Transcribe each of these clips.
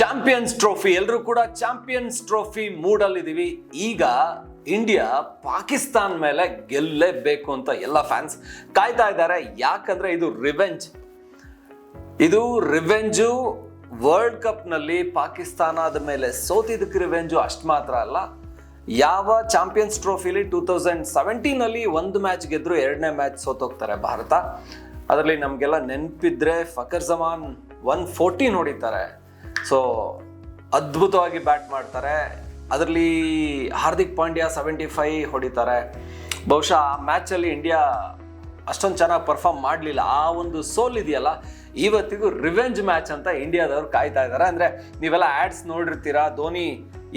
Champions trophy ಎಲ್ಲರೂ ಕೂಡ champions trophy ಮೂಡಲ್ಲಿದ್ದೀವಿ ಈಗ ಇಂಡಿಯಾ ಪಾಕಿಸ್ತಾನ್ ಮೇಲೆ ಗೆಲ್ಲಲೇಬೇಕು ಅಂತ ಎಲ್ಲ ಫ್ಯಾನ್ಸ್ ಕಾಯ್ತಾ ಇದ್ದಾರೆ. ಯಾಕಂದ್ರೆ ಇದು ರಿವೆಂಜ್ ಇದು ರಿವೆಂಜು ವರ್ಲ್ಡ್ ಕಪ್ನಲ್ಲಿ ಪಾಕಿಸ್ತಾನದ ಮೇಲೆ ಸೋತಿದ್ದಕ್ಕೆ ರಿವೆಂಜು ಅಷ್ಟು ಮಾತ್ರ ಅಲ್ಲ. ಯಾವ ಚಾಂಪಿಯನ್ಸ್ ಟ್ರೋಫಿಲಿ ಟೂ ತೌಸಂಡ್ ಸೆವೆಂಟೀನಲ್ಲಿ ಒಂದು ಮ್ಯಾಚ್ ಗೆದ್ರು ಎರಡನೇ ಮ್ಯಾಚ್ ಸೋತೋಗ್ತಾರೆ ಭಾರತ. ಅದರಲ್ಲಿ ನಮಗೆಲ್ಲ ನೆನಪಿದ್ರೆ ಫಕರ್ ಜಮಾನ್ ಒನ್ ಫೋರ್ಟೀನ್ ಹೊಡಿತಾರೆ ಸೊ ಅದ್ಭುತವಾಗಿ ಬ್ಯಾಟ್ ಮಾಡ್ತಾರೆ. ಅದರಲ್ಲಿ ಹಾರ್ದಿಕ್ ಪಾಂಡ್ಯ ಸೆವೆಂಟಿ ಫೈ ಹೊಡಿತಾರೆ. ಬಹುಶಃ ಆ ಮ್ಯಾಚಲ್ಲಿ ಇಂಡಿಯಾ ಅಷ್ಟೊಂದು ಚೆನ್ನಾಗಿ ಪರ್ಫಾರ್ಮ್ ಮಾಡಲಿಲ್ಲ. ಆ ಒಂದು ಸೋಲ್ ಇದೆಯಲ್ಲ, ಇವತ್ತಿಗೂ ರಿವೆಂಜ್ ಮ್ಯಾಚ್ ಅಂತ ಇಂಡಿಯಾದವರು ಕಾಯ್ತಾ ಇದ್ದಾರೆ. ಅಂದರೆ ನೀವೆಲ್ಲ ಆ್ಯಡ್ಸ್ ನೋಡಿರ್ತೀರಾ, ಧೋನಿ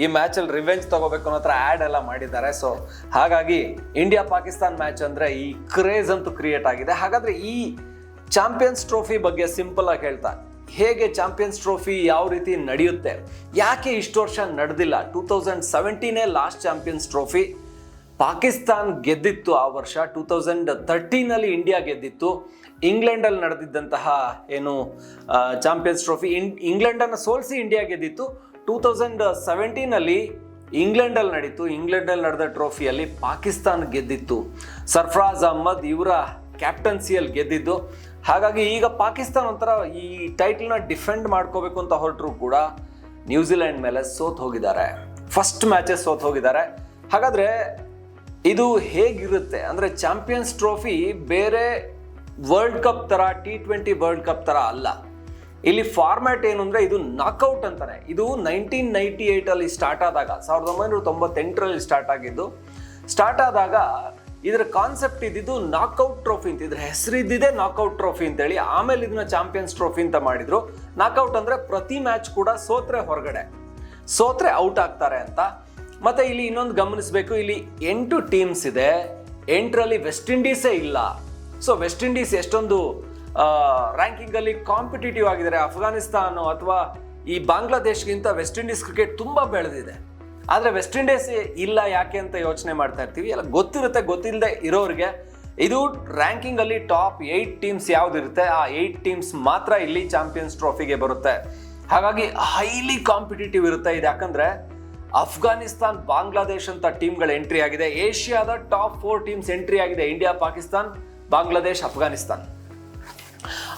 ಈ ಮ್ಯಾಚಲ್ಲಿ ರಿವೆಂಜ್ ತಗೋಬೇಕು ಅನ್ನೋ ಥರ ಆ್ಯಡ್ ಎಲ್ಲ ಮಾಡಿದ್ದಾರೆ. ಸೊ ಹಾಗಾಗಿ ಇಂಡಿಯಾ ಪಾಕಿಸ್ತಾನ್ ಮ್ಯಾಚ್ ಅಂದರೆ ಈ ಕ್ರೇಜ್ ಅಂತೂ ಕ್ರಿಯೇಟ್ ಆಗಿದೆ. ಹಾಗಾದರೆ ಈ ಚಾಂಪಿಯನ್ಸ್ ಟ್ರೋಫಿ ಬಗ್ಗೆ ಸಿಂಪಲ್ ಆಗಿ ಹೇಳ್ತಾ ಹೇಗೆ ಚಾಂಪಿಯನ್ಸ್ ಟ್ರೋಫಿ ಯಾವ ರೀತಿ ನಡೆಯುತ್ತೆ? ಯಾಕೆ ಇಷ್ಟು ವರ್ಷ ನಡೆದಿಲ್ಲ? ಟೂ ತೌಸಂಡ್ ಸೆವೆಂಟೀನೇ ಲಾಸ್ಟ್ ಚಾಂಪಿಯನ್ಸ್ ಟ್ರೋಫಿ. ಪಾಕಿಸ್ತಾನ್ ಗೆದ್ದಿತ್ತು ಆ ವರ್ಷ. ಟೂ ತೌಸಂಡ್ ತರ್ಟೀನಲ್ಲಿ ಇಂಡಿಯಾ ಗೆದ್ದಿತ್ತು. ಇಂಗ್ಲೆಂಡಲ್ಲಿ ನಡೆದಿದ್ದಂತಹ ಏನು ಚಾಂಪಿಯನ್ಸ್ ಟ್ರೋಫಿ. ಇನ್, ಇಂಗ್ಲೆಂಡನ್ನು ಸೋಲಿಸಿ ಇಂಡಿಯಾ ಗೆದ್ದಿತ್ತು. ಟೂ ತೌಸಂಡ್ ಸೆವೆಂಟೀನಲ್ಲಿ ಇಂಗ್ಲೆಂಡಲ್ಲಿ ನಡೀತು. ಇಂಗ್ಲೆಂಡಲ್ಲಿ ನಡೆದ ಟ್ರೋಫಿಯಲ್ಲಿ ಪಾಕಿಸ್ತಾನ ಗೆದ್ದಿತ್ತು. ಸರ್ಫರಾಜ್ ಅಹ್ಮದ್ ಇವರ ಕ್ಯಾಪ್ಟನ್ಸಿಯಲ್ಲಿ ಗೆದ್ದಿದ್ದು. ಹಾಗಾಗಿ ಈಗ ಪಾಕಿಸ್ತಾನ ಒಂಥರ ಈ ಟೈಟಲ್ನ ಡಿಫೆಂಡ್ ಮಾಡ್ಕೋಬೇಕು ಅಂತ ಹೊರಟರು ಕೂಡ ನ್ಯೂಜಿಲೆಂಡ್ ಮೇಲೆ ಸೋತ್ ಹೋಗಿದ್ದಾರೆ. ಫಸ್ಟ್ ಮ್ಯಾಚಸ್ ಸೋತ್ ಹೋಗಿದ್ದಾರೆ. ಹಾಗಾದರೆ ಇದು ಹೇಗಿರುತ್ತೆ? ಅಂದರೆ ಚಾಂಪಿಯನ್ಸ್ ಟ್ರೋಫಿ ಬೇರೆ ವರ್ಲ್ಡ್ ಕಪ್ ಥರ ಟಿ ಟ್ವೆಂಟಿ ವರ್ಲ್ಡ್ ಕಪ್ ಥರ ಅಲ್ಲ. ಇಲ್ಲಿ ಫಾರ್ಮ್ಯಾಟ್ ಏನು ಅಂದರೆ ಇದು ನಾಕೌಟ್ ಅಂತಾರೆ ಇದು ನೈನ್ಟೀನ್ ನೈಂಟಿ ಏಯ್ಟಲ್ಲಿ ಸ್ಟಾರ್ಟ್ ಆದಾಗ, ಸಾವಿರದ ಒಂಬೈನೂರ ತೊಂಬತ್ತೆಂಟರಲ್ಲಿ ಸ್ಟಾರ್ಟ್ ಆಗಿದ್ದು ಸ್ಟಾರ್ಟ್ ಆದಾಗ ಇದರ ಕಾನ್ಸೆಪ್ಟ್ ಇದ್ದಿದ್ದು ನಾಕ್ಔಟ್ ಟ್ರೋಫಿ ಅಂತ, ಇದ್ರ ಹೆಸರಿದ್ದಿದೆ ನಾಕ್ಔಟ್ ಟ್ರೋಫಿ ಅಂತೇಳಿ ಆಮೇಲೆ ಇದನ್ನ ಚಾಂಪಿಯನ್ಸ್ ಟ್ರೋಫಿ ಅಂತ ಮಾಡಿದ್ರು. ನಾಕ್ಔಟ್ ಅಂದ್ರೆ ಪ್ರತಿ ಮ್ಯಾಚ್ ಕೂಡ ಸೋತ್ರೆ ಹೊರಗಡೆ. ಸೋತ್ರೆ ಔಟ್ ಆಗ್ತಾರೆ ಅಂತ. ಮತ್ತೆ ಇಲ್ಲಿ ಇನ್ನೊಂದು ಗಮನಿಸಬೇಕು, ಇಲ್ಲಿ ಎಂಟು ಟೀಮ್ಸ್ ಇದೆ. ಎಂಟರಲ್ಲಿ ವೆಸ್ಟ್ ಇಂಡೀಸೇ ಇಲ್ಲ. ಸೊ ವೆಸ್ಟ್ ಇಂಡೀಸ್ ಎಷ್ಟೊಂದು ರ್ಯಾಂಕಿಂಗ್ ಅಲ್ಲಿ ಕಾಂಪಿಟೇಟಿವ್ ಆಗಿದ್ದಾರೆ. ಅಫ್ಘಾನಿಸ್ತಾನ ಅಥವಾ ಈ ಬಾಂಗ್ಲಾದೇಶ್ಗಿಂತ ವೆಸ್ಟ್ ಇಂಡೀಸ್ ಕ್ರಿಕೆಟ್ ತುಂಬಾ ಬೆಳೆದಿದೆ. ಆದರೆ ವೆಸ್ಟ್ ಇಂಡೀಸ್ ಇಲ್ಲ ಯಾಕೆ ಅಂತ ಯೋಚನೆ ಮಾಡ್ತಾ ಇರ್ತೀವಿ. ಎಲ್ಲ ಗೊತ್ತಿರುತ್ತೆ ಗೊತ್ತಿಲ್ಲದೆ ಇರೋರಿಗೆ. ಇದು ರ್ಯಾಂಕಿಂಗ್ ಅಲ್ಲಿ ಟಾಪ್ ಏಯ್ಟ್ ಟೀಮ್ಸ್ ಯಾವ್ದಿರುತ್ತೆ? ಆ ಏಯ್ಟ್ ಟೀಮ್ಸ್ ಮಾತ್ರ ಇಲ್ಲಿ ಚಾಂಪಿಯನ್ಸ್ ಟ್ರೋಫಿಗೆ ಬರುತ್ತೆ. ಹಾಗಾಗಿ ಹೈಲಿ ಕಾಂಪಿಟೇಟಿವ್ ಇರುತ್ತೆ ಇದು. ಯಾಕಂದ್ರೆ ಅಫ್ಘಾನಿಸ್ತಾನ್ ಬಾಂಗ್ಲಾದೇಶ್ ಅಂತ ಟೀಮ್ಗಳು ಎಂಟ್ರಿ ಆಗಿದೆ. ಏಷ್ಯಾದ ಟಾಪ್ ಫೋರ್ ಟೀಮ್ಸ್ ಎಂಟ್ರಿ ಆಗಿದೆ. ಇಂಡಿಯಾ ಪಾಕಿಸ್ತಾನ್ ಬಾಂಗ್ಲಾದೇಶ್ ಅಫ್ಘಾನಿಸ್ತಾನ್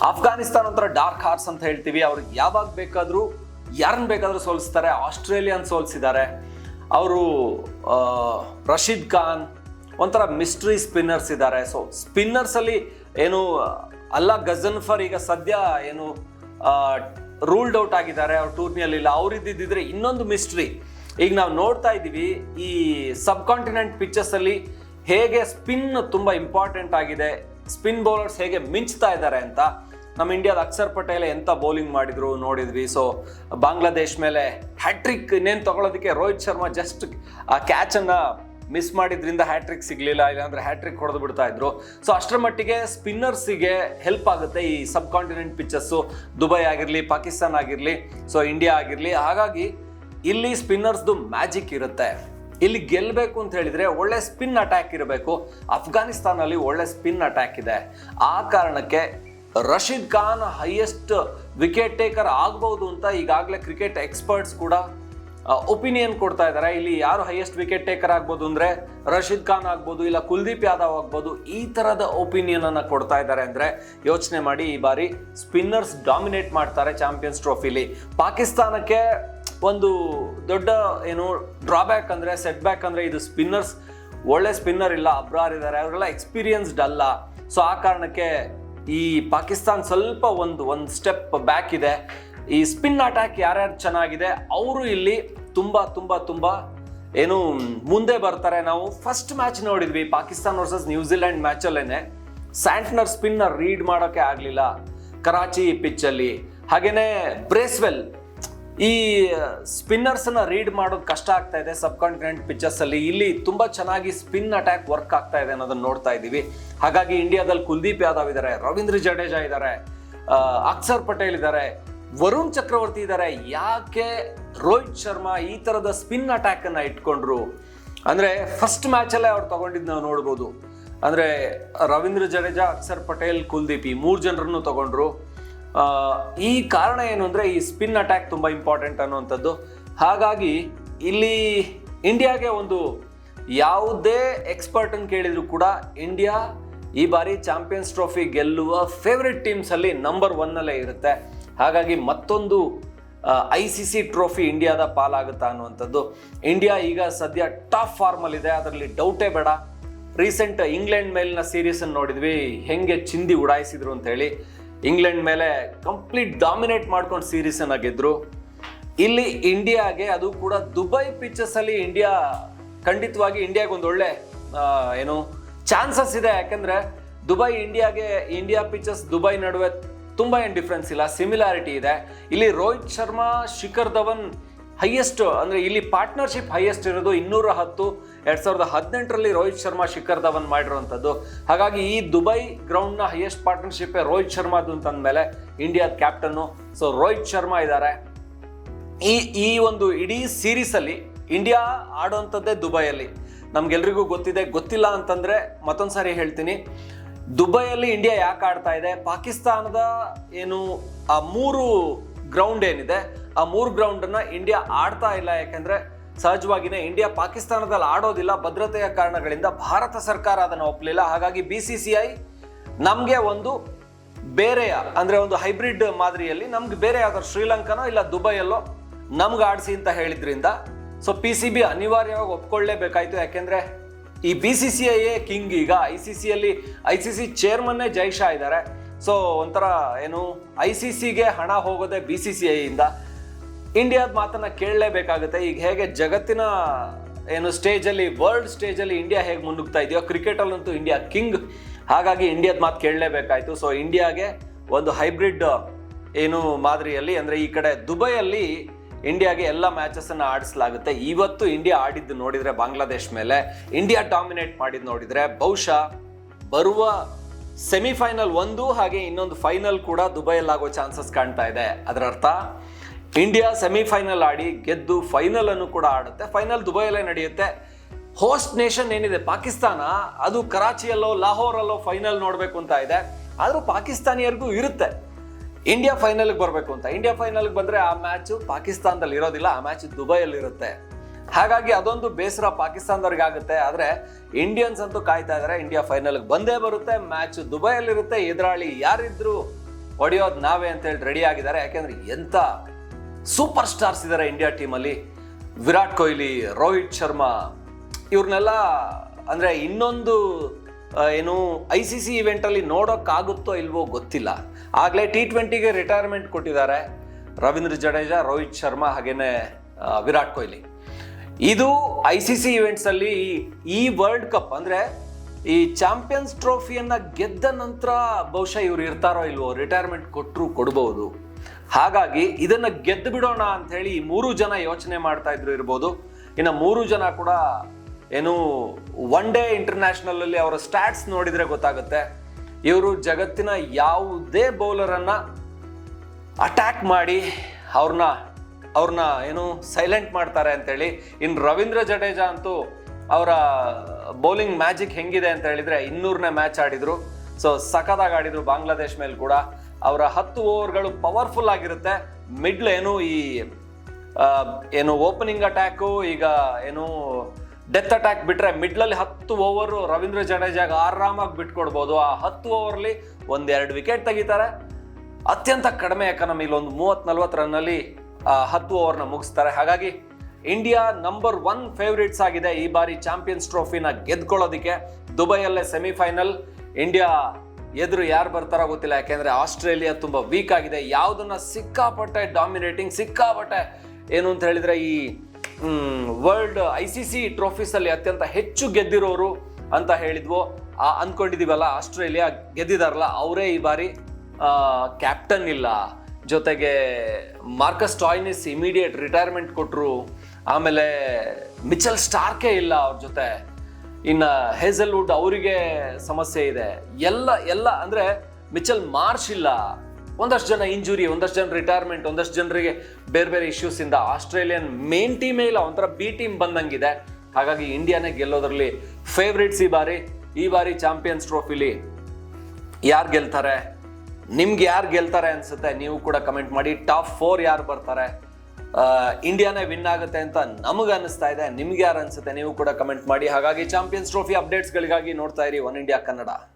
ಅಫ್ಘಾನಿಸ್ತಾನ್ ಒಂಥರ ಡಾರ್ಕ್ ಹಾರ್ಸ್ ಅಂತ ಹೇಳ್ತೀವಿ. ಅವ್ರಿಗೆ ಯಾವಾಗ ಬೇಕಾದರೂ, ಯಾರನ್ನ ಬೇಕಾದರೂ ಸೋಲಿಸ್ತಾರೆ. ಆಸ್ಟ್ರೇಲಿಯನ್ ಸೋಲಿಸಿದ್ದಾರೆ. ಅವರು ರಶೀದ್ ಖಾನ್ ಒಂಥರ ಮಿಸ್ಟ್ರಿ ಸ್ಪಿನ್ನರ್ಸ್ ಇದ್ದಾರೆ. ಸೊ ಸ್ಪಿನ್ನರ್ಸ್ ಅಲ್ಲಿ ಏನು, ಅಲ್ಲಾ, ಗಜನ್ಫರ್ ಈಗ ಸದ್ಯ ಏನು ರೂಲ್ಡ್ ಔಟ್ ಆಗಿದ್ದಾರೆ. ಅವ್ರು ಟೂರ್ನಿಯಲ್ಲಿ ಇಲ್ಲ. ಅವ್ರು ಇದ್ದಿದ್ರೆ ಇನ್ನೊಂದು ಮಿಸ್ಟ್ರಿ ಈಗ ನಾವು ನೋಡ್ತಾ ಇದ್ದೀವಿ, ಈ ಸಬ್ ಕಾಂಟಿನೆಂಟ್ ಪಿಕ್ಚರ್ಸಲ್ಲಿ ಹೇಗೆ ಸ್ಪಿನ್ ತುಂಬ ಇಂಪಾರ್ಟೆಂಟ್ ಆಗಿದೆ ಸ್ಪಿನ್ ಬೌಲರ್ಸ್ ಹೇಗೆ ಮಿಂಚ್ತಾ ಇದ್ದಾರೆ ಅಂತ. ನಮ್ಮ ಇಂಡಿಯಾದ ಅಕ್ಷರ್ ಪಟೇಲ್ ಎಂತ ಬೌಲಿಂಗ್ ಮಾಡಿದ್ರು ನೋಡಿದ್ವಿ. ಸೊ ಬಾಂಗ್ಲಾದೇಶ್ ಮೇಲೆ ಹ್ಯಾಟ್ರಿಕ್ ಇನ್ನೇನು ತಗೊಳ್ಳೋದಕ್ಕೆ ರೋಹಿತ್ ಶರ್ಮಾ ಜಸ್ಟ್ ಆ ಕ್ಯಾಚ್ ಅನ್ನ ಮಿಸ್ ಮಾಡಿದ್ರಿಂದ ಹ್ಯಾಟ್ರಿಕ್ ಸಿಗ್ಲಿಲ್ಲ, ಇಲ್ಲಾಂದ್ರೆ ಹ್ಯಾಟ್ರಿಕ್ ಹೊಡೆದು ಬಿಡ್ತಾ ಇದ್ರು. ಸೊ ಅಷ್ಟರ ಮಟ್ಟಿಗೆ ಸ್ಪಿನ್ನರ್ಸಿಗೆ ಹೆಲ್ಪ್ ಆಗುತ್ತೆ ಈ ಸಬ್ ಕಾಂಟಿನೆಂಟ್ ಪಿಚ್ಚಸ್ಸು ದುಬೈ ಆಗಿರಲಿ ಪಾಕಿಸ್ತಾನ ಆಗಿರಲಿ ಸೊ ಇಂಡಿಯಾ ಆಗಿರಲಿ. ಹಾಗಾಗಿ ಇಲ್ಲಿ ಸ್ಪಿನ್ನರ್ಸ್ದು ಮ್ಯಾಜಿಕ್ ಇರುತ್ತೆ. ಇಲ್ಲಿ ಗೆಲ್ಲಬೇಕು ಅಂತ ಹೇಳಿದ್ರೆ ಒಳ್ಳೆ ಸ್ಪಿನ್ ಅಟ್ಯಾಕ್ ಇರಬೇಕು. ಅಫ್ಘಾನಿಸ್ತಾನಲ್ಲಿ ಒಳ್ಳೆ ಸ್ಪಿನ್ ಅಟ್ಯಾಕ್ ಇದೆ. ಆ ಕಾರಣಕ್ಕೆ Rashid Khan highest wicket taker ಆಗ್ಬಹುದು ಅಂತ ಈಗಾಗಲೇ ಕ್ರಿಕೆಟ್ ಎಕ್ಸ್ಪರ್ಟ್ಸ್ ಕೂಡ ಒಪಿನಿಯನ್ ಕೊಡ್ತಾ ಇದ್ದಾರೆ. ಇಲ್ಲಿ ಯಾರು ಹೈಯೆಸ್ಟ್ ವಿಕೆಟ್ ಟೇಕರ್ ಆಗ್ಬೋದು ಅಂದ್ರೆ ರಶೀದ್ ಖಾನ್ ಆಗ್ಬೋದು ಇಲ್ಲ ಕುಲ್ದೀಪ್ ಯಾದವ್ ಆಗ್ಬೋದು, ಈ ತರದ ಒಪಿನಿಯನ್ ಅನ್ನ ಕೊಡ್ತಾ ಇದ್ದಾರೆ ಅಂದ್ರೆ ಯೋಚನೆ ಮಾಡಿ ಈ ಬಾರಿ ಸ್ಪಿನ್ನರ್ಸ್ ಡಾಮಿನೇಟ್ ಮಾಡ್ತಾರೆ ಚಾಂಪಿಯನ್ಸ್ ಟ್ರೋಫಿಲಿ ಪಾಕಿಸ್ತಾನಕ್ಕೆ ಒಂದು ದೊಡ್ಡ ಏನು ಡ್ರಾಬ್ಯಾಕ್ ಅಂದ್ರೆ ಸೆಟ್ ಬ್ಯಾಕ್ ಅಂದ್ರೆ ಇದು ಸ್ಪಿನ್ನರ್ಸ್ ಒಳ್ಳೆ ಸ್ಪಿನ್ನರ್ ಇಲ್ಲ, ಅಬ್ರಾರ್ ಇದ್ದಾರೆ, ಅವರೆಲ್ಲ ಎಕ್ಸ್ಪೀರಿಯನ್ಸ್ಡ್ ಅಲ್ಲ. ಸೊ ಆ ಕಾರಣಕ್ಕೆ ಈ ಪಾಕಿಸ್ತಾನ್ ಸ್ವಲ್ಪ ಒಂದು ಒಂದು ಸ್ಟೆಪ್ ಬ್ಯಾಕ್ ಇದೆ. ಈ ಸ್ಪಿನ್ ಅಟ್ಯಾಕ್ ಯಾರ್ಯಾರು ಚೆನ್ನಾಗಿದೆ, ಅವರು ಇಲ್ಲಿ ತುಂಬಾ ತುಂಬಾ ತುಂಬಾ ಏನು ಮುಂದೆ ಬರ್ತಾರೆ. ನಾವು ಫಸ್ಟ್ ಮ್ಯಾಚ್ ನೋಡಿದ್ವಿ, ಪಾಕಿಸ್ತಾನ್ ವರ್ಸಸ್ ನ್ಯೂಜಿಲೆಂಡ್ ಮ್ಯಾಚಲ್ಲೇನೆ ಸ್ಯಾಂಟ್ನರ್ ಸ್ಪಿನ್ನರ್ ರೀಡ್ ಮಾಡೋಕೆ ಆಗಲಿಲ್ಲ. ಕರಾಚಿ ಪಿಚ್ಚಲ್ಲಿ ಹಾಗೇನೆ ಬ್ರೇಸ್ವೆಲ್ ಈ ಸ್ಪಿನ್ನರ್ಸ್ನ ರೀಡ್ ಮಾಡೋದು ಕಷ್ಟ ಆಗ್ತಾ ಇದೆ ಸಬ್ ಕಾಂಟಿನೆಂಟ್ ಪಿಚರ್ಸ್ ಅಲ್ಲಿ. ಇಲ್ಲಿ ತುಂಬಾ ಚೆನ್ನಾಗಿ ಸ್ಪಿನ್ ಅಟ್ಯಾಕ್ ವರ್ಕ್ ಆಗ್ತಾ ಇದೆ ಅನ್ನೋದನ್ನ ನೋಡ್ತಾ ಇದೀವಿ ಹಾಗಾಗಿ ಇಂಡಿಯಾದಲ್ಲಿ ಕುಲ್ದೀಪ್ ಯಾದವ್ ಇದ್ದಾರೆ ರವೀಂದ್ರ ಜಡೇಜಾ ಇದ್ದಾರೆ ಅಕ್ಷರ್ ಪಟೇಲ್ ಇದ್ದಾರೆ ವರುಣ್ ಚಕ್ರವರ್ತಿ ಇದ್ದಾರೆ ಯಾಕೆ ರೋಹಿತ್ ಶರ್ಮಾ ಈ ತರದ ಸ್ಪಿನ್ ಅಟ್ಯಾಕ್ ಅನ್ನ ಇಟ್ಕೊಂಡ್ರು? ಅಂದ್ರೆ ಫಸ್ಟ್ ಮ್ಯಾಚ್ ಅಲ್ಲೇ ಅವ್ರು ತಗೊಂಡಿದ್ದು ನಾವು ನೋಡ್ಬೋದು. ಅಂದ್ರೆ ರವೀಂದ್ರ ಜಡೇಜಾ ಅಕ್ಷರ್ ಪಟೇಲ್, ಕುಲ್ದೀಪ್ ಈ ಮೂರು ಜನರನ್ನು ತಗೊಂಡ್ರು. ಈ ಕಾರಣ ಏನು ಅಂದರೆ ಈ ಸ್ಪಿನ್ ಅಟ್ಯಾಕ್ ತುಂಬ ಇಂಪಾರ್ಟೆಂಟ್ ಅನ್ನುವಂಥದ್ದು. ಹಾಗಾಗಿ ಇಲ್ಲಿ ಇಂಡಿಯಾಗೆ ಒಂದು ಯಾವುದೇ ಎಕ್ಸ್ಪರ್ಟನ್ನು ಕೇಳಿದರೂ ಕೂಡ ಇಂಡಿಯಾ ಈ ಬಾರಿ ಚಾಂಪಿಯನ್ಸ್ ಟ್ರೋಫಿ ಗೆಲ್ಲುವ ಫೇವ್ರೆಟ್ ಟೀಮ್ಸಲ್ಲಿ ನಂಬರ್ ಒನ್ನಲ್ಲೇ ಇರುತ್ತೆ. ಹಾಗಾಗಿ ಮತ್ತೊಂದು ಐ ಸಿ ಸಿ ಟ್ರೋಫಿ ಇಂಡಿಯಾದ ಪಾಲಾಗುತ್ತಾ ಅನ್ನುವಂಥದ್ದು. ಇಂಡಿಯಾ ಈಗ ಸದ್ಯ ಟಾಪ್ ಫಾರ್ಮಲ್ಲಿದೆ ಅದರಲ್ಲಿ ಡೌಟೇ ಬೇಡ. ರೀಸೆಂಟ್ ಇಂಗ್ಲೆಂಡ್ ಮೇಲಿನ ಸೀರೀಸ್ ನೋಡಿದ್ವಿ. ಹೆಂಗೆ ಚಿಂದಿ ಉಡಾಯಿಸಿದ್ರು ಅಂತ ಹೇಳಿ. ಇಂಗ್ಲೆಂಡ್ ಮೇಲೆ ಕಂಪ್ಲೀಟ್ ಡಾಮಿನೇಟ್ ಮಾಡ್ಕೊಂಡು ಸೀರೀಸ್ ಅನ್ನ ಗೆದ್ರು. ಇಲ್ಲಿ ಇಂಡಿಯಾಗೆ ಅದು ಕೂಡ ದುಬೈ ಪಿಚಸ್ ಅಲ್ಲಿ ಇಂಡಿಯಾ ಖಂಡಿತವಾಗಿ ಇಂಡಿಯಾಗೆ ಒಂದು ಒಳ್ಳೆ ಏನು ಚಾನ್ಸಸ್ ಇದೆ. ಯಾಕಂದ್ರೆ ದುಬೈ ಇಂಡಿಯಾಗೆ ಇಂಡಿಯಾ ಪಿಚಸ್ ದುಬೈ ನಡುವೆ ತುಂಬಾ ಏನು ಡಿಫ್ರೆನ್ಸ್ ಇಲ್ಲ ಸಿಮಿಲಾರಿಟಿ ಇದೆ. ಇಲ್ಲಿ ರೋಹಿತ್ ಶರ್ಮಾ, ಶಿಖರ್ ಧವನ್ ಹೈಯೆಸ್ಟ್ ಅಂದ್ರೆ ಇಲ್ಲಿ ಪಾರ್ಟ್ನರ್ಶಿಪ್ ಹೈಯೆಸ್ಟ್ ಇರೋದು ಇನ್ನೂರ ಹತ್ತು. ಎರಡ್ ಸಾವಿರದ ಹದಿನೆಂಟರಲ್ಲಿ ರೋಹಿತ್ ಶರ್ಮಾ ಶಿಖರ್ ಧವನ್ ಮಾಡಿರುವಂಥದ್ದು. ಹಾಗಾಗಿ ಈ ದುಬೈ ಗ್ರೌಂಡ್ನ ಹೈಯೆಸ್ಟ್ ಪಾರ್ಟ್ನರ್ಶಿಪ್ ರೋಹಿತ್ ಶರ್ಮಾದು ಅಂತಂದಮೇಲೆ ಇಂಡಿಯಾದ ಕ್ಯಾಪ್ಟನ್ನು ಸೊ ರೋಹಿತ್ ಶರ್ಮಾ ಇದ್ದಾರೆ. ಈ ಈ ಒಂದು ಇಡೀ ಸೀರೀಸ್ ಅಲ್ಲಿ ಇಂಡಿಯಾ ಆಡೋವಂಥದ್ದೇ ದುಬೈಯಲ್ಲಿ. ನಮ್ಗೆಲ್ರಿಗೂ ಗೊತ್ತಿದೆ. ಗೊತ್ತಿಲ್ಲ ಅಂತಂದ್ರೆ ಮತ್ತೊಂದ್ಸಾರಿ ಹೇಳ್ತೀನಿ. ದುಬೈಯಲ್ಲಿ ಇಂಡಿಯಾ ಯಾಕೆ ಆಡ್ತಾ ಇದೆ? ಪಾಕಿಸ್ತಾನದ ಏನು, ಆ ಮೂರು ಗ್ರೌಂಡ್ ಏನಿದೆ, ಆ ಮೂರು ಗ್ರೌಂಡನ್ನು ಇಂಡಿಯಾ ಆಡ್ತಾ ಇಲ್ಲ. ಯಾಕಂದ್ರೆ ಸಹಜವಾಗಿನೇ ಇಂಡಿಯಾ ಪಾಕಿಸ್ತಾನದಲ್ಲಿ ಆಡೋದಿಲ್ಲ, ಭದ್ರತೆಯ ಕಾರಣಗಳಿಂದ ಭಾರತ ಸರ್ಕಾರ ಅದನ್ನು ಒಪ್ಪಲಿಲ್ಲ. ಹಾಗಾಗಿ ಬಿ ಸಿ ಸಿ ಐ ನಮಗೆ ಒಂದು ಬೇರೆಯ, ಅಂದರೆ ಒಂದು ಹೈಬ್ರಿಡ್ ಮಾದರಿಯಲ್ಲಿ ನಮ್ಗೆ ಬೇರೆ ಯಾವ್ದಾದ್ರು ಶ್ರೀಲಂಕಾನೋ ಇಲ್ಲ ದುಬೈಯಲ್ಲೋ ನಮ್ಗೆ ಆಡಿಸಿ ಅಂತ ಹೇಳಿದ್ರಿಂದ, ಸೊ ಪಿ ಸಿ ಬಿ ಅನಿವಾರ್ಯವಾಗಿ ಒಪ್ಕೊಳ್ಳೇಬೇಕಾಯ್ತು. ಯಾಕೆಂದ್ರೆ ಈ ಬಿ ಸಿ ಸಿ ಐ ಎ ಕಿಂಗ್ ಈಗ. ಐ ಸಿ ಸಿ ಅಲ್ಲಿ ಐ ಸಿ ಸಿ ಚೇರ್ಮನ್ನೇ ಜೈಶಾ ಇದ್ದಾರೆ. ಸೊ ಒಂಥರ ಏನು ಐ ಸಿ ಸಿಗೆ ಹಣ ಹೋಗೋದೇ ಬಿ ಸಿ ಸಿ ಐಯಿಂದ ಇಂಡಿಯಾದ ಮಾತನ್ನ ಕೇಳಲೇಬೇಕಾಗುತ್ತೆ. ಈಗ ಹೇಗೆ ಜಗತ್ತಿನ, ಏನು, ಸ್ಟೇಜಲ್ಲಿ ವರ್ಲ್ಡ್ ಸ್ಟೇಜಲ್ಲಿ ಇಂಡಿಯಾ ಹೇಗೆ ಮುನ್ನುಗ್ತಾ ಇದೆಯೋ, ಕ್ರಿಕೆಟಲ್ಲಂತೂ ಇಂಡಿಯಾ ಕಿಂಗ್. ಹಾಗಾಗಿ ಇಂಡಿಯಾದ ಮಾತು ಕೇಳಲೇಬೇಕಾಯ್ತು. ಸೊ ಇಂಡಿಯಾಗೆ ಒಂದು ಹೈಬ್ರಿಡ್, ಏನು, ಮಾದರಿಯಲ್ಲಿ, ಅಂದರೆ ಈ ಕಡೆ ದುಬೈಯಲ್ಲಿ ಇಂಡಿಯಾಗೆ ಎಲ್ಲ ಮ್ಯಾಚಸ್ ಅನ್ನ ಆಡಿಸಲಾಗುತ್ತೆ. ಇವತ್ತು ಇಂಡಿಯಾ ಆಡಿದ್ದು ನೋಡಿದ್ರೆ ಬಾಂಗ್ಲಾದೇಶ್ ಮೇಲೆ. ಇಂಡಿಯಾ ಡಾಮಿನೇಟ್ ಮಾಡಿದ್ದು ನೋಡಿದ್ರೆ ಬಹುಶಃ ಬರುವ ಸೆಮಿಫೈನಲ್ ಒಂದು, ಹಾಗೆ ಇನ್ನೊಂದು ಫೈನಲ್ ಕೂಡ ದುಬೈಯಲ್ಲಿ ಆಗೋ ಚಾನ್ಸಸ್ ಕಾಣ್ತಾ ಇದೆ. ಅದರ ಅರ್ಥ ಇಂಡಿಯಾ ಸೆಮಿಫೈನಲ್ ಆಡಿ ಗೆದ್ದು ಫೈನಲ್ ಅನ್ನು ಕೂಡ ಆಡುತ್ತೆ. ಫೈನಲ್ ದುಬೈಯಲ್ಲೇ ನಡೆಯುತ್ತೆ. ಹೋಸ್ಟ್ ನೇಷನ್ ಏನಿದೆ? ಪಾಕಿಸ್ತಾನ. ಅದು ಕರಾಚಿಯಲ್ಲೋ, ಲಾಹೋರಲ್ಲೋ ಫೈನಲ್ ನೋಡಬೇಕು ಅಂತ ಇದೆ. ಆದರೂ ಪಾಕಿಸ್ತಾನಿಯರಿಗೂ ಇರುತ್ತೆ. ಇಂಡಿಯಾ ಫೈನಲ್ಗೆ ಬರಬೇಕು ಅಂತ. ಇಂಡಿಯಾ ಫೈನಲ್ಗೆ ಬಂದರೆ ಆ ಮ್ಯಾಚು ಪಾಕಿಸ್ತಾನದಲ್ಲಿ ಇರೋದಿಲ್ಲ. ಆ ಮ್ಯಾಚ್ ದುಬೈಯಲ್ಲಿ ಇರುತ್ತೆ ಹಾಗಾಗಿ ಅದೊಂದು ಬೇಸರ ಪಾಕಿಸ್ತಾನದವ್ರಿಗೆ ಆಗುತ್ತೆ ಆದರೆ ಇಂಡಿಯನ್ಸ್ ಅಂತೂ ಕಾಯ್ತಾ ಇದ್ದಾರೆ ಇಂಡಿಯಾ ಫೈನಲ್ಗೆ ಬಂದೇ ಬರುತ್ತೆ. ಮ್ಯಾಚ್ ದುಬೈಯಲ್ಲಿರುತ್ತೆ. ಎದುರಾಳಿ ಯಾರಿದ್ರು ಹೊಡೆಯೋದು ನಾವೇ ಅಂತ ಹೇಳಿ ರೆಡಿ ಆಗಿದ್ದಾರೆ. ಯಾಕೆಂದ್ರೆ ಎಂಥ ಸೂಪರ್ ಸ್ಟಾರ್ಸ್ ಇದ್ದಾರೆ ಇಂಡಿಯಾ ಟೀಮಲ್ಲಿ ವಿರಾಟ್ ಕೊಹ್ಲಿ, ರೋಹಿತ್ ಶರ್ಮಾ ಇವ್ರನ್ನೆಲ್ಲ ಅಂದರೆ ಇನ್ನೊಂದು ಏನು ಐ ಸಿ ಸಿ ಇವೆಂಟಲ್ಲಿ ನೋಡೋಕ್ಕಾಗುತ್ತೋ ಇಲ್ವೋ ಗೊತ್ತಿಲ್ಲ. ಆಗಲೇ ಟಿ ಟ್ವೆಂಟಿಗೆ ರಿಟೈರ್ಮೆಂಟ್ ಕೊಟ್ಟಿದ್ದಾರೆ ರವೀಂದ್ರ ಜಡೇಜಾ, ರೋಹಿತ್ ಶರ್ಮಾ ಹಾಗೇನೆ ವಿರಾಟ್ ಕೊಹ್ಲಿ. ಇದು ಐ ಸಿ ಸಿ ಇವೆಂಟ್ಸಲ್ಲಿ ಈ ವರ್ಲ್ಡ್ ಕಪ್ ಅಂದರೆ ಈ ಚಾಂಪಿಯನ್ಸ್ ಟ್ರೋಫಿಯನ್ನು ಗೆದ್ದ ನಂತರ ಬಹುಶಃ ಇವ್ರು ಇರ್ತಾರೋ ಇಲ್ವೋ? ರಿಟೈರ್ಮೆಂಟ್ ಕೊಟ್ಟರು ಕೊಡ್ಬೋದು. ಹಾಗಾಗಿ ಇದನ್ನ ಗೆದ್ದು ಬಿಡೋಣ ಅಂತ ಹೇಳಿ ಮೂರು ಜನ ಯೋಚನೆ ಮಾಡ್ತಾ ಇದ್ರು ಇರ್ಬೋದು. ಇನ್ನು ಮೂರು ಜನ ಕೂಡ ಏನು ಒನ್ ಡೇ ಇಂಟರ್ನ್ಯಾಷನಲ್ ಅಲ್ಲಿ ಅವರ ಸ್ಟ್ಯಾಟ್ಸ್ ನೋಡಿದ್ರೆ ಗೊತ್ತಾಗುತ್ತೆ. ಇವರು ಜಗತ್ತಿನ ಯಾವುದೇ ಬೌಲರ್ ಅನ್ನ ಅಟ್ಯಾಕ್ ಮಾಡಿ ಅವ್ರನ್ನ ಅವ್ರನ್ನ ಏನು ಸೈಲೆಂಟ್ ಮಾಡ್ತಾರೆ ಅಂತೇಳಿ ಇನ್ನು ರವೀಂದ್ರ ಜಡೇಜಾ ಅಂತೂ ಅವರ ಬೌಲಿಂಗ್ ಮ್ಯಾಜಿಕ್ ಹೆಂಗಿದೆ ಅಂತ ಹೇಳಿದ್ರೆ ಇನ್ನೂರನೇ ಮ್ಯಾಚ್ ಆಡಿದ್ರು. ಸೊ ಸಖತ್ತಾಗಿ ಆಡಿದ್ರು ಬಾಂಗ್ಲಾದೇಶ್ ಮೇಲೆ ಕೂಡ. ಅವರ ಹತ್ತು ಓವರ್ಗಳು ಪವರ್ಫುಲ್ ಆಗಿರುತ್ತೆ. ಮಿಡ್ಲ್ ಏನು ಈ ಏನು ಓಪನಿಂಗ್ ಅಟ್ಯಾಕು, ಈಗ ಏನು ಡೆತ್ ಅಟ್ಯಾಕ್ ಬಿಟ್ರೆ ಮಿಡ್ಲಲ್ಲಿ ಹತ್ತು ಓವರ್ ರವೀಂದ್ರ ಜಡೇಜಾಗ ಆರಾಮಾಗಿ ಬಿಟ್ಕೊಡ್ಬೋದು. ಆ ಹತ್ತು ಓವರ್ಲಿ ಒಂದೆರಡು ವಿಕೆಟ್ ತೆಗಿತಾರೆ. ಅತ್ಯಂತ ಕಡಿಮೆ ಎಕಾನಮಿಲಿ ಒಂದು ಮೂವತ್ ನಲ್ವತ್ತು ರನ್ನಲ್ಲಿ ಹತ್ತು ಓವರ್ನ ಮುಗಿಸ್ತಾರೆ. ಹಾಗಾಗಿ ಇಂಡಿಯಾ ನಂಬರ್ ಒನ್ ಫೇವ್ರೇಟ್ಸ್ ಆಗಿದೆ ಈ ಬಾರಿ ಚಾಂಪಿಯನ್ಸ್ ಟ್ರೋಫಿನ ಗೆದ್ಕೊಳ್ಳೋದಕ್ಕೆ ದುಬೈಯಲ್ಲೇ ಸೆಮಿಫೈನಲ್, ಇಂಡಿಯಾ ಎದುರು ಯಾರು ಬರ್ತಾರೋ ಗೊತ್ತಿಲ್ಲ, ಯಾಕೆಂದ್ರೆ ಆಸ್ಟ್ರೇಲಿಯಾ ತುಂಬಾ ವೀಕ್ ಆಗಿದೆ. ಯಾವುದನ್ನ ಸಿಕ್ಕಾಪಟ್ಟೆ ಡಾಮಿನೇಟಿಂಗ್ ಸಿಕ್ಕಾಪಟ್ಟೆ ಏನು ಅಂತ ಹೇಳಿದ್ರೆ ಈ world I C C trophies ಅಲ್ಲಿ ಅತ್ಯಂತ ಹೆಚ್ಚು ಗೆದ್ದಿರೋರು ಅಂತ ಹೇಳಿದ್ವು, ಆ, ಅನ್ಕೊಂಡಿದೀವಲ್ಲ, ಆಸ್ಟ್ರೇಲಿಯಾ ಗೆದ್ದಿದಾರಲ್ಲ, ಅವರೇ ಈ ಬಾರಿ ಕ್ಯಾಪ್ಟನ್ ಇಲ್ಲ. ಜೊತೆಗೆ ಮಾರ್ಕಸ್ ಟಾಯ್ನಿಸ್ ಇಮಿಡಿಯೇಟ್ ರಿಟೈರ್ಮೆಂಟ್ ಕೊಟ್ಟರು ಆಮೇಲೆ ಮಿಚಲ್ ಸ್ಟಾರ್ಕೇ ಇಲ್ಲ ಅವ್ರ ಜೊತೆ. ಇನ್ನ ಹೇಸಲ್ವುಡ್ ಅವರಿಗೆ ಸಮಸ್ಯೆ ಇದೆ. ಎಲ್ಲ ಎಲ್ಲ ಅಂದ್ರೆ ಮಿಚಲ್ ಮಾರ್ಷ್ ಇಲ್ಲ. ಒಂದಷ್ಟು ಜನ ಇಂಜುರಿ, ಒಂದಷ್ಟು ಜನ ರಿಟೈರ್ಮೆಂಟ್ ಒಂದಷ್ಟು ಜನರಿಗೆ ಬೇರೆ ಬೇರೆ ಇಶ್ಯೂಸ್ ಇಂದ ಆಸ್ಟ್ರೇಲಿಯನ್ ಮೇನ್ ಟೀಮೇ ಇಲ್ಲ, ಒಂಥರ ಬಿ ಟೀಮ್ ಬಂದಂಗಿದೆ. ಹಾಗಾಗಿ ಇಂಡಿಯಾನೇ ಗೆಲ್ಲೋದ್ರಲ್ಲಿ ಫೇವ್ರೇಟ್ಸ್ ಈ ಬಾರಿ ಈ ಬಾರಿ ಚಾಂಪಿಯನ್ಸ್ ಟ್ರೋಫಿಲಿ ಯಾರು ಗೆಲ್ತಾರೆ? ನಿಮ್ಗೆ ಯಾರು ಗೆಲ್ತಾರೆ ಅನ್ಸುತ್ತೆ? ನೀವು ಕೂಡ ಕಮೆಂಟ್ ಮಾಡಿ. ಟಾಪ್ ಫೋರ್ ಯಾರು ಬರ್ತಾರೆ? ಇಂಡಿಯಾನೇ ವಿನ್ ಆಗುತ್ತೆ ಅಂತ ನಮಗೆ ಅನಿಸ್ತಾ ಇದೆ. ನಿಮ್ಗೆ ಯಾರು ಅನ್ಸುತ್ತೆ? ನೀವು ಕೂಡ ಕಮೆಂಟ್ ಮಾಡಿ. ಹಾಗಾಗಿ ಚಾಂಪಿಯನ್ಸ್ ಟ್ರೋಫಿ ಅಪ್ಡೇಟ್ಸ್ಗಳಿಗಾಗಿ ನೋಡ್ತಾ ಇರಿ. One India Kannada.